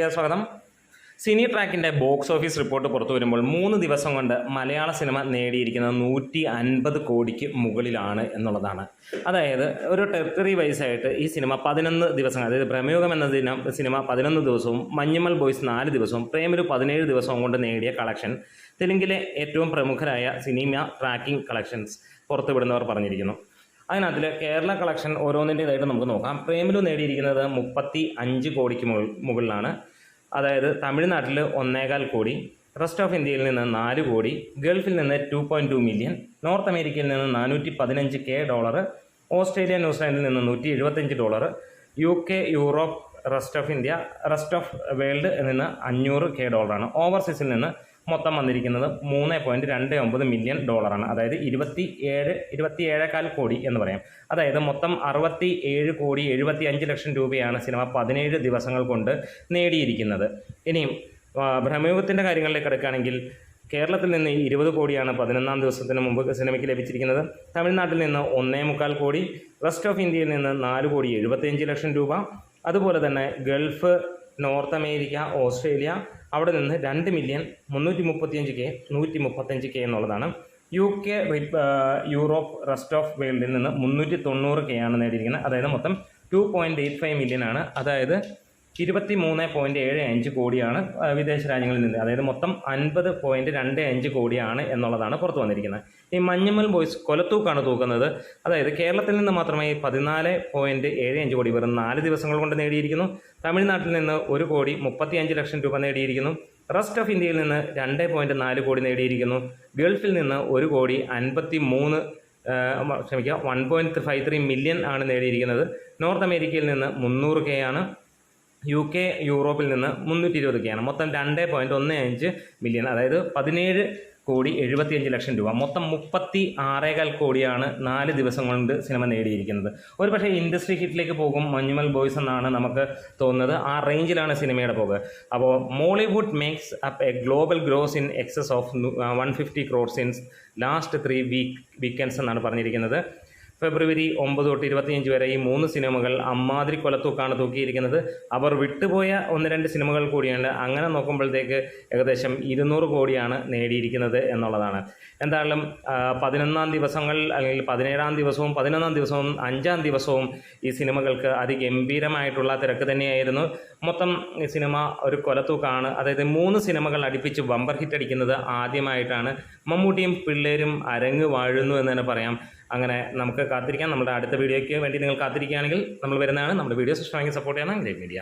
സ്വാഗതം. സിനി ട്രാക്കിന്റെ box office report പുറത്തു വരുമ്പോൾ മൂന്ന് ദിവസം കൊണ്ട് മലയാള സിനിമ നേടിയിരിക്കുന്നത് നൂറ്റി അൻപത് കോടിക്ക് മുകളിലാണ് എന്നുള്ളതാണ്. അതായത് ഒരു ടെറിട്ടറി വൈസ് ആയിട്ട് ഈ സിനിമ പതിനൊന്ന് ദിവസം അതായത് പ്രമേയോഗം എന്ന ദിനം സിനിമ പതിനൊന്ന് ദിവസവും മഞ്ഞുമൽ ബോയ്സ് നാല് ദിവസവും പ്രേമൊരു പതിനേഴ് ദിവസവും കൊണ്ട് നേടിയ കളക്ഷൻ തെലുങ്കിലെ ഏറ്റവും പ്രമുഖരായ സിനിമ ട്രാക്കിംഗ് കളക്ഷൻസ് പുറത്തുവിടുന്നവർ പറഞ്ഞിരിക്കുന്നു. അതിനകത്തിൽ കേരള കളക്ഷൻ ഓരോന്നിന്റേതായിട്ട് നമുക്ക് നോക്കാം. പ്രേമിലു നേടിയിരിക്കുന്നത് മുപ്പത്തി അഞ്ച് കോടിക്ക് മുകളിലാണ്. അതായത് തമിഴ്നാട്ടിൽ ഒന്നേകാൽ കോടി റെസ്റ്റ് ഓഫ് ഇന്ത്യയിൽ നിന്ന് നാല് കോടി ഗൾഫിൽ നിന്ന് two point two million north അമേരിക്കയിൽ നിന്ന് നാനൂറ്റി പതിനഞ്ച് കെ ഡോളർ ഓസ്ട്രേലിയ ന്യൂസിലാൻഡിൽ നിന്ന് നൂറ്റി എഴുപത്തഞ്ച് dollar U K Europe rest of India rest of world നിന്ന് അഞ്ഞൂറ് കെ ഡോളറാണ്. ഓവർസീസിൽ നിന്ന് മൊത്തം വന്നിരിക്കുന്നത് മൂന്ന് പോയിന്റ് രണ്ട് ഒമ്പത് മില്യൺ ഡോളറാണ് അതായത് ഇരുപത്തി ഏഴ് ഇരുപത്തി ഏഴേക്കാൽ കോടി എന്ന് പറയാം. അതായത് മൊത്തം അറുപത്തി ഏഴ് കോടി എഴുപത്തി അഞ്ച് ലക്ഷം രൂപയാണ് സിനിമ പതിനേഴ് ദിവസങ്ങൾ കൊണ്ട് നേടിയിരിക്കുന്നത്. ഇനിയും ബ്രഹ്മയുഗത്തിന്റെ കാര്യങ്ങളിലേക്ക് എടുക്കുകയാണെങ്കിൽ കേരളത്തിൽ നിന്ന് ഇരുപത് കോടിയാണ് പതിനൊന്നാം ദിവസത്തിന് മുമ്പ് സിനിമയ്ക്ക് ലഭിച്ചിരിക്കുന്നത്. തമിഴ്നാട്ടിൽ നിന്ന് ഒന്നേ മുക്കാൽ കോടി റെസ്റ്റ് ഓഫ് ഇന്ത്യയിൽ നിന്ന് നാല് കോടി എഴുപത്തിയഞ്ച് ലക്ഷം രൂപ. അതുപോലെ തന്നെ ഗൾഫ് നോർത്ത് അമേരിക്ക ഓസ്ട്രേലിയ അവിടെ നിന്ന് രണ്ട് മില്യൺ മുന്നൂറ്റി മുപ്പത്തിയഞ്ച് കെ നൂറ്റി മുപ്പത്തഞ്ച് കെ എന്നുള്ളതാണ് U K Europe rest of വേൾഡിൽ നിന്ന് മുന്നൂറ്റി തൊണ്ണൂറ് കെ ആണ് നേടിയിരിക്കുന്നത്. അതായത് മൊത്തം two point eight five million ആണ്. അതായത് ഇരുപത്തി മൂന്ന് പോയിന്റ് ഏഴ് അഞ്ച് കോടിയാണ് വിദേശ രാജ്യങ്ങളിൽ നിന്ന്. അതായത് മൊത്തം അൻപത് പോയിന്റ് രണ്ട് അഞ്ച് കോടിയാണ് എന്നുള്ളതാണ് പുറത്തു വന്നിരിക്കുന്നത്. ഈ മഞ്ഞമ്മൽ ബോയ്സ് കൊലത്തൂക്കാണ് തൂക്കുന്നത്. അതായത് കേരളത്തിൽ നിന്ന് മാത്രമേ പതിനാല് പോയിന്റ് ഏഴ് അഞ്ച് കോടി വെറും നാല് ദിവസങ്ങൾ കൊണ്ട് നേടിയിരിക്കുന്നു. തമിഴ്നാട്ടിൽ നിന്ന് ഒരു കോടി മുപ്പത്തി അഞ്ച് ലക്ഷം രൂപ നേടിയിരിക്കുന്നു. റെസ്റ്റ് ഓഫ് ഇന്ത്യയിൽ നിന്ന് രണ്ട് പോയിന്റ് നാല് കോടി നേടിയിരിക്കുന്നു. ഗൾഫിൽ നിന്ന് ഒരു കോടി അൻപത്തി മൂന്ന് ക്ഷമിക്കുക one point five three million ആണ് നേടിയിരിക്കുന്നത്. നോർത്ത് അമേരിക്കയിൽ നിന്ന് മുന്നൂറ് കെ ആണ്. യു കെ യൂറോപ്പിൽ നിന്ന് മുന്നൂറ്റി ഇരുപത് കെ ആണ് മൊത്തം രണ്ട് പോയിന്റ് ഒന്ന് അഞ്ച് മില്യൺ അതായത് പതിനേഴ് കോടി എഴുപത്തിയഞ്ച് ലക്ഷം രൂപ. മൊത്തം മുപ്പത്തി ആറേകാൽ കോടിയാണ് നാല് ദിവസം കൊണ്ട് സിനിമ നേടിയിരിക്കുന്നത്. ഒരു പക്ഷേ ഇൻഡസ്ട്രി ഹിറ്റിലേക്ക് പോകും മഞ്ഞുമൽ ബോയ്സ് എന്നാണ് നമുക്ക് തോന്നുന്നത്. ആ റേഞ്ചിലാണ് സിനിമയുടെ പോക്ക്. അപ്പോൾ Mollywood makes up a global gross in excess of one fifty crores in last three week weekends എന്നാണ് പറഞ്ഞിരിക്കുന്നത്. ഫെബ്രുവരി ഒമ്പത് തൊട്ട് ഇരുപത്തിയഞ്ച് വരെ ഈ മൂന്ന് സിനിമകൾ അമ്മാതിരി കൊലത്തൂക്കാണ് തൂക്കിയിരിക്കുന്നത്. അവർ വിട്ടുപോയ ഒന്ന് രണ്ട് സിനിമകൾ കൂടിയുണ്ട് അങ്ങനെ നോക്കുമ്പോഴത്തേക്ക് ഏകദേശം ഇരുന്നൂറ് കോടിയാണ് നേടിയിരിക്കുന്നത് എന്നുള്ളതാണ്. എന്തായാലും പതിനൊന്നാം ദിവസങ്ങൾ അല്ലെങ്കിൽ പതിനേഴാം ദിവസവും പതിനൊന്നാം ദിവസവും അഞ്ചാം ദിവസവും ഈ സിനിമകൾക്ക് അതിഗംഭീരമായിട്ടുള്ള തിരക്ക് തന്നെയായിരുന്നു. മൊത്തം ഈ സിനിമ ഒരു കൊലത്തൂക്കാണ്. അതായത് മൂന്ന് സിനിമകൾ അടുപ്പിച്ച് ബമ്പർ ഹിറ്റ് അടിക്കുന്നത് ആദ്യമായിട്ടാണ്. മമ്മൂട്ടിയും പിള്ളേരും അരങ്ങ് വാഴുന്നു എന്ന് തന്നെ പറയാം. അങ്ങനെ നമുക്ക് കാത്തിരിക്കാം. നമ്മുടെ അടുത്ത വീഡിയോയ്ക്ക് വേണ്ടി നിങ്ങൾ കാത്തിരിക്കുകയാണെങ്കിൽ നമ്മൾ വരുന്നതാണ്. നമ്മുടെ വീഡിയോസ് ഇഷ്ടമെങ്കിൽ സപ്പോർട്ട് ചെയ്യണം. Great media